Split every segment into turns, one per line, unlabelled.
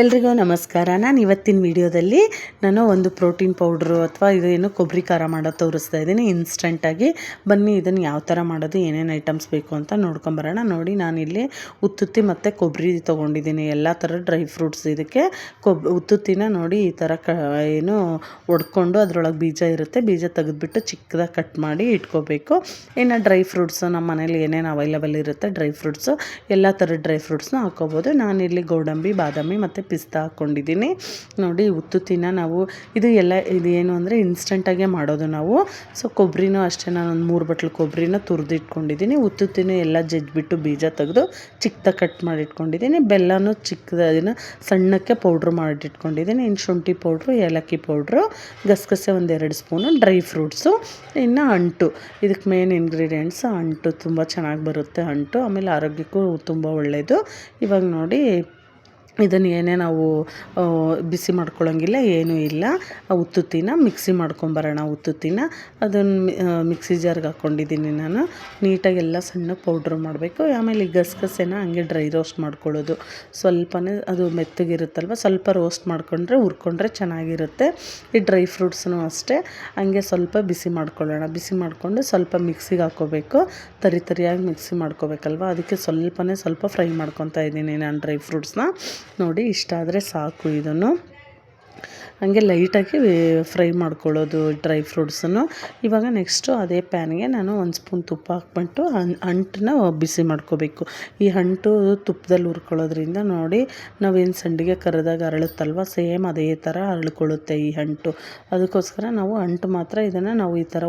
ಎಲ್ರಿಗೂ ನಮಸ್ಕಾರ. ನಾನು ಇವತ್ತಿನ ವಿಡಿಯೋದಲ್ಲಿ ನಾನು ಒಂದು ಪ್ರೋಟೀನ್ ಪೌಡ್ರು ಅಥವಾ ಇದೇನು ಕೊಬ್ಬರಿ ಖಾರ ಮಾಡೋದು ತೋರಿಸ್ತಾ ಇದ್ದೀನಿ. ಇನ್ಸ್ಟೆಂಟಾಗಿ ಬನ್ನಿ ಇದನ್ನು ಯಾವ ಥರ ಮಾಡೋದು, ಏನೇನು ಐಟಮ್ಸ್ ಬೇಕು ಅಂತ ನೋಡ್ಕೊಂಬರೋಣ ನೋಡಿ ನಾನಿಲ್ಲಿ ಉತ್ತುತ್ತಿ ಮತ್ತು ಕೊಬ್ಬರಿ ತೊಗೊಂಡಿದ್ದೀನಿ. ಎಲ್ಲ ಥರ ಡ್ರೈ ಫ್ರೂಟ್ಸ್ ಇದಕ್ಕೆ ಕೊಬ್, ಉತ್ತುತ್ತಿನ ನೋಡಿ ಈ ಥರ ಕ, ಏನು ಒಡ್ಕೊಂಡು ಅದರೊಳಗೆ ಬೀಜ ಇರುತ್ತೆ. ಬೀಜ ತೆಗೆದುಬಿಟ್ಟು ಚಿಕ್ಕದಾಗಿ ಕಟ್ ಮಾಡಿ ಇಟ್ಕೋಬೇಕು. ಇನ್ನು ಡ್ರೈ ಫ್ರೂಟ್ಸು ನಮ್ಮ ಮನೇಲಿ ಏನೇನು ಅವೈಲಬಲ್ ಇರುತ್ತೆ ಡ್ರೈ ಫ್ರೂಟ್ಸು ಎಲ್ಲ ಥರದ ಡ್ರೈ ಫ್ರೂಟ್ಸ್ನ ಹಾಕೋಬೋದು. ನಾನಿಲ್ಲಿ ಗೋಡಂಬಿ, ಬಾದಾಮಿ ಮತ್ತು ಪಿಸ್ತಾ ಹಾಕ್ಕೊಂಡಿದ್ದೀನಿ ನೋಡಿ ಉತ್ತುತ್ತಿನ ನಾವು ಇದು ಎಲ್ಲ ಇದು ಏನು ಅಂದರೆ ಇನ್ಸ್ಟೆಂಟಾಗೆ ಮಾಡೋದು ನಾವು. ಸೊ ಕೊಬ್ಬರಿನೂ ಅಷ್ಟೇ ನಾನು ಒಂದು ಮೂರು ಬಟ್ಲು ಕೊಬ್ಬರಿನ ತುರಿದಿಟ್ಕೊಂಡಿದ್ದೀನಿ. ಉತ್ತುತ್ತಿನೂ ಎಲ್ಲ ಜಜ್ಜಿಬಿಟ್ಟು ಬೀಜ ತೆಗೆದು ಚಿಕ್ಕದಾಗಿ ಕಟ್ ಮಾಡಿಟ್ಕೊಂಡಿದ್ದೀನಿ. ಬೆಲ್ಲನೂ ಚಿಕ್ಕದಿನ ಸಣ್ಣಕ್ಕೆ ಪೌಡ್ರ್ ಮಾಡಿಟ್ಕೊಂಡಿದ್ದೀನಿ. ಇನ್ನು ಶುಂಠಿ ಪೌಡ್ರು ಏಲಕ್ಕಿ ಪೌಡ್ರು ಗಸಗಸೆ ಒಂದೆರಡು ಸ್ಪೂನು ಡ್ರೈ ಫ್ರೂಟ್ಸು ಇನ್ನು ಅಂಟು. ಇದಕ್ಕೆ ಮೇನ್ ಇಂಗ್ರೀಡಿಯೆಂಟ್ಸ್ ಅಂಟು. ತುಂಬ ಚೆನ್ನಾಗಿ ಬರುತ್ತೆ ಅಂಟು. ಆಮೇಲೆ ಆರೋಗ್ಯಕ್ಕೂ ತುಂಬ ಒಳ್ಳೆಯದು ಇವಾಗ ನೋಡಿ ಇದನ್ನು ಏನೇ ನಾವು ಬಿಸಿ ಮಾಡ್ಕೊಳ್ಳೋಂಗಿಲ್ಲ ಏನೂ ಇಲ್ಲ. ಉತ್ತುತ್ತಿನ ಮಿಕ್ಸಿ ಮಾಡ್ಕೊಂಬರೋಣ ಉತ್ತುತ್ತಿನ ಅದನ್ನು ಮಿಕ್ಸಿ ಜಾರ್ಗೆ ಹಾಕ್ಕೊಂಡಿದ್ದೀನಿ ನಾನು. ನೀಟಾಗಿ ಎಲ್ಲ ಸಣ್ಣ ಪೌಡ್ರ್ ಮಾಡಬೇಕು. ಆಮೇಲೆ ಈ ಗಸಗಸೆನ ಹಂಗೆ ಡ್ರೈ ರೋಸ್ಟ್ ಮಾಡ್ಕೊಳ್ಳೋದು. ಸ್ವಲ್ಪನೇ ಅದು ಮೆತ್ತಗಿರುತ್ತಲ್ವ, ಸ್ವಲ್ಪ ರೋಸ್ಟ್ ಮಾಡ್ಕೊಂಡ್ರೆ ಹುರ್ಕೊಂಡ್ರೆ ಚೆನ್ನಾಗಿರುತ್ತೆ. ಈ ಡ್ರೈ ಫ್ರೂಟ್ಸ್ನೂ ಅಷ್ಟೇ. ಹಂಗೆ ಸ್ವಲ್ಪ ಬಿಸಿ ಮಾಡ್ಕೊಳ್ಳೋಣ. ಬಿಸಿ ಮಾಡಿಕೊಂಡು ಸ್ವಲ್ಪ ಮಿಕ್ಸಿಗೆ ಹಾಕ್ಕೋಬೇಕು ತರಿ ತರಿಯಾಗಿ ಮಿಕ್ಸಿ ಮಾಡ್ಕೋಬೇಕಲ್ವ? ಅದಕ್ಕೆ ಸ್ವಲ್ಪನೇ ಸ್ವಲ್ಪ ಫ್ರೈ ಮಾಡ್ಕೊತಾ ಇದ್ದೀನಿ ನಾನು ಡ್ರೈ ಫ್ರೂಟ್ಸ್ನ. ನೋಡಿ ಇಷ್ಟ ಆದರೆ ಸಾಕು ಇದನ್ನು. ಹಂಗೆ ಲೈಟಾಗಿ ಫ್ರೈ ಮಾಡ್ಕೊಳ್ಳೋದು ಡ್ರೈ ಫ್ರೂಟ್ಸನ್ನು. ಇವಾಗ ನೆಕ್ಸ್ಟು ಅದೇ ಪ್ಯಾನ್ಗೆ ನಾನು ಒಂದು ಸ್ಪೂನ್ ತುಪ್ಪ ಹಾಕ್ಬಿಟ್ಟು ಅಂಟನ್ನ ಬಿಸಿ ಮಾಡ್ಕೋಬೇಕು. ಈ ಅಂಟು ತುಪ್ಪದಲ್ಲಿ ಹುರ್ಕೊಳ್ಳೋದ್ರಿಂದ ನೋಡಿ ನಾವೇನು ಸಂಡಿಗೆ ಕರೆದಾಗ ಅರಳುತ್ತಲ್ವ, ಸೇಮ್ ಅದೇ ಥರ ಅರಳ್ಕೊಳ್ಳುತ್ತೆ ಈ ಅಂಟು ಅದಕ್ಕೋಸ್ಕರ ನಾವು ಅಂಟು ಮಾತ್ರ ಇದನ್ನು ನಾವು ಈ ಥರ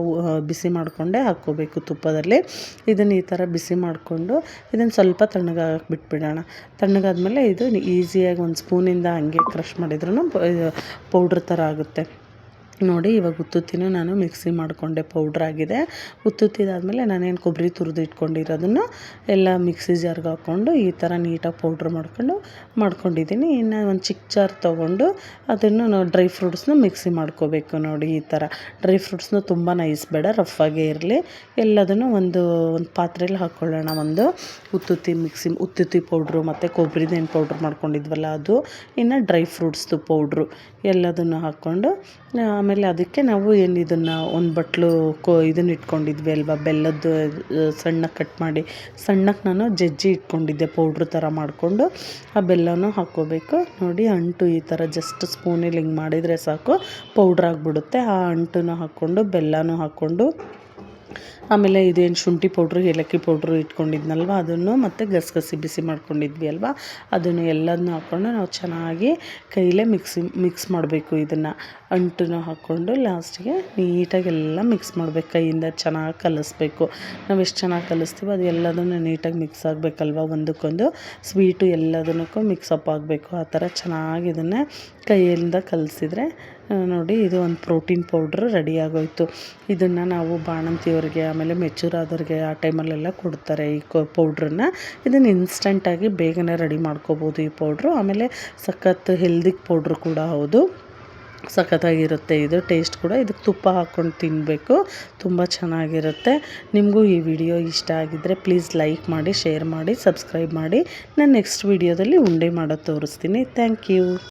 ಬಿಸಿ ಮಾಡಿಕೊಂಡೇ ಹಾಕ್ಕೋಬೇಕು ತುಪ್ಪದಲ್ಲಿ. ಇದನ್ನು ಈ ಥರ ಬಿಸಿ ಮಾಡಿಕೊಂಡು ಇದನ್ನು ಸ್ವಲ್ಪ ತಣ್ಣಗಾಗಕ್ಕೆ ಬಿಟ್ಬಿಡೋಣ ತಣ್ಣಗಾದ್ಮೇಲೆ ಇದು ಈಸಿಯಾಗಿ ಒಂದು ಸ್ಪೂನಿಂದ ಹಂಗೆ ಕ್ರಷ್ ಮಾಡಿದ್ರೂ ಪೌಡ್ರ್ ಥರ ಆಗುತ್ತೆ. ನೋಡಿ, ಇವಾಗ ಉತ್ತುತ್ತಿನೂ ನಾನು ಮಿಕ್ಸಿ ಮಾಡಿಕೊಂಡೆ ಪೌಡ್ರಾಗಿದೆ ಉತ್ತುತ್ತಿದಾದಮೇಲೆ ನಾನೇನು ಕೊಬ್ಬರಿ ತುರಿದು ಇಟ್ಕೊಂಡಿರೋದನ್ನು ಎಲ್ಲ ಮಿಕ್ಸಿ ಜಾರ್ಗೆ ಹಾಕ್ಕೊಂಡು ಈ ಥರ ನೀಟಾಗಿ ಪೌಡ್ರ್ ಮಾಡ್ಕೊಂಡು ಮಾಡ್ಕೊಂಡಿದ್ದೀನಿ. ಇನ್ನು ಒಂದು ಚಿಕ್ಕ ಜಾರ್ ತೊಗೊಂಡು ಅದನ್ನು ನಾವು ಡ್ರೈ ಫ್ರೂಟ್ಸ್ನ ಮಿಕ್ಸಿ ಮಾಡ್ಕೋಬೇಕು ನೋಡಿ ಈ ಥರ ಡ್ರೈ ಫ್ರೂಟ್ಸ್ನ ತುಂಬ ನೈಸ್ ಬೇಡ ರಫಾಗೇ ಇರಲಿ. ಎಲ್ಲದನ್ನು ಒಂದು ಒಂದು ಪಾತ್ರೆಯಲ್ಲಿ ಹಾಕ್ಕೊಳ್ಳೋಣ ಒಂದು. ಉತ್ತುತ್ತಿ ಮಿಕ್ಸಿ, ಉತ್ತುತ್ತಿ ಪೌಡ್ರು ಮತ್ತು ಕೊಬ್ಬರಿದೇನು ಪೌಡ್ರ್ ಮಾಡ್ಕೊಂಡಿದ್ವಲ್ಲ ಅದು. ಇನ್ನು ಡ್ರೈ ಫ್ರೂಟ್ಸ್ದು ಪೌಡ್ರು ಎಲ್ಲದನ್ನು ಹಾಕ್ಕೊಂಡು ಆಮೇಲೆ ಅದಕ್ಕೆ ನಾವು ಏನು ಇದನ್ನು ಒಂದು ಬಟ್ಲು ಕೊ ಇದನ್ನ ಇಟ್ಕೊಂಡಿದ್ವಿ ಅಲ್ವಾ? ಬೆಲ್ಲದ್ದು ಸಣ್ಣಗೆ ಕಟ್ ಮಾಡಿ ಸಣ್ಣಕ್ಕೆ ನಾನು ಜಜ್ಜಿ ಇಟ್ಕೊಂಡಿದ್ದೆ, ಪೌಡ್ರ್ ಥರ ಮಾಡಿಕೊಂಡು. ಆ ಬೆಲ್ಲನೂ ಹಾಕ್ಕೋಬೇಕು. ನೋಡಿ ಅಂಟು ಈ ಥರ ಜಸ್ಟ್ ಸ್ಪೂನಲ್ಲಿ ಹಿಂಗೆ ಮಾಡಿದರೆ ಸಾಕು. ಪೌಡ್ರ್ ಆಗಿಬಿಡುತ್ತೆ. ಆ ಅಂಟನ್ನು ಹಾಕ್ಕೊಂಡು, ಬೆಲ್ಲನೂ ಹಾಕ್ಕೊಂಡು ಆಮೇಲೆ ಇದೇನು ಶುಂಠಿ ಪೌಡ್ರು, ಏಲಕ್ಕಿ ಪೌಡ್ರು ಇಟ್ಕೊಂಡಿದ್ನಲ್ವ? ಅದನ್ನು ಮತ್ತು ಗಸಗಸಿ ಬಿಸಿ ಮಾಡ್ಕೊಂಡಿದ್ವಿ ಅಲ್ವಾ? ಅದನ್ನು ಎಲ್ಲದನ್ನೂ ಹಾಕ್ಕೊಂಡು ನಾವು ಚೆನ್ನಾಗಿ ಕೈಲೇ ಮಿಕ್ಸಿ, ಮಿಕ್ಸ್ ಮಾಡಬೇಕು ಇದನ್ನು. ಅಂಟನ್ನು ಹಾಕ್ಕೊಂಡು ಲಾಸ್ಟಿಗೆ ನೀಟಾಗಿ ಎಲ್ಲ ಮಿಕ್ಸ್ ಮಾಡಬೇಕು, ಕೈಯಿಂದ ಚೆನ್ನಾಗಿ ಕಲಿಸ್ಬೇಕು. ನಾವು ಎಷ್ಟು ಚೆನ್ನಾಗಿ ಕಲಿಸ್ತೀವೋ ಅದು ಎಲ್ಲದನ್ನು ನೀಟಾಗಿ ಮಿಕ್ಸ್ ಆಗಬೇಕಲ್ವ? ಒಂದಕ್ಕೊಂದು ಸ್ವೀಟು ಎಲ್ಲದನ್ನಕ್ಕೂ ಮಿಕ್ಸಪ್ ಆಗಬೇಕು. ಆ ಥರ ಚೆನ್ನಾಗಿ ಇದನ್ನು ಕೈಯಿಂದ ಕಲಿಸಿದ್ರೆ ನೋಡಿ, ಇದು ಒಂದು ಪ್ರೋಟೀನ್ ಪೌಡ್ರ್ ರೆಡಿ ಆಗೋಯ್ತು. ಇದನ್ನು ನಾವು ಬಾಣಂತಿಯವ್ರಿಗೆ, ಆಮೇಲೆ ಮೆಚೂರ್ ಆದವ್ರಿಗೆ ಆ ಟೈಮಲ್ಲೆಲ್ಲ ಕೊಡ್ತಾರೆ ಈ ಕೊ ಪೌಡ್ರನ್ನ ಇದನ್ನು ಇನ್ಸ್ಟಂಟಾಗಿ ಬೇಗನೆ ರೆಡಿ ಮಾಡ್ಕೋಬೋದು ಈ ಪೌಡ್ರು ಆಮೇಲೆ ಸಖತ್ ಹೆಲ್ದಿ ಪೌಡ್ರ್ ಕೂಡ ಹೌದು. ಸಖತ್ತಾಗಿರುತ್ತೆ ಇದು ಟೇಸ್ಟ್ ಕೂಡ. ಇದಕ್ಕೆ ತುಪ್ಪ ಹಾಕ್ಕೊಂಡು ತಿನ್ನಬೇಕು ತುಂಬ ಚೆನ್ನಾಗಿರುತ್ತೆ. ನಿಮಗೂ ಈ ವಿಡಿಯೋ ಇಷ್ಟ ಆಗಿದ್ದರೆ ಪ್ಲೀಸ್ ಲೈಕ್ ಮಾಡಿ ಶೇರ್ ಮಾಡಿ ಸಬ್ಸ್ಕ್ರೈಬ್ ಮಾಡಿ. ನಾನು ನೆಕ್ಸ್ಟ್ ವಿಡಿಯೋದಲ್ಲಿ ಉಂಡೆ ಮಾಡೋದು ತೋರಿಸ್ತೀನಿ. Thank you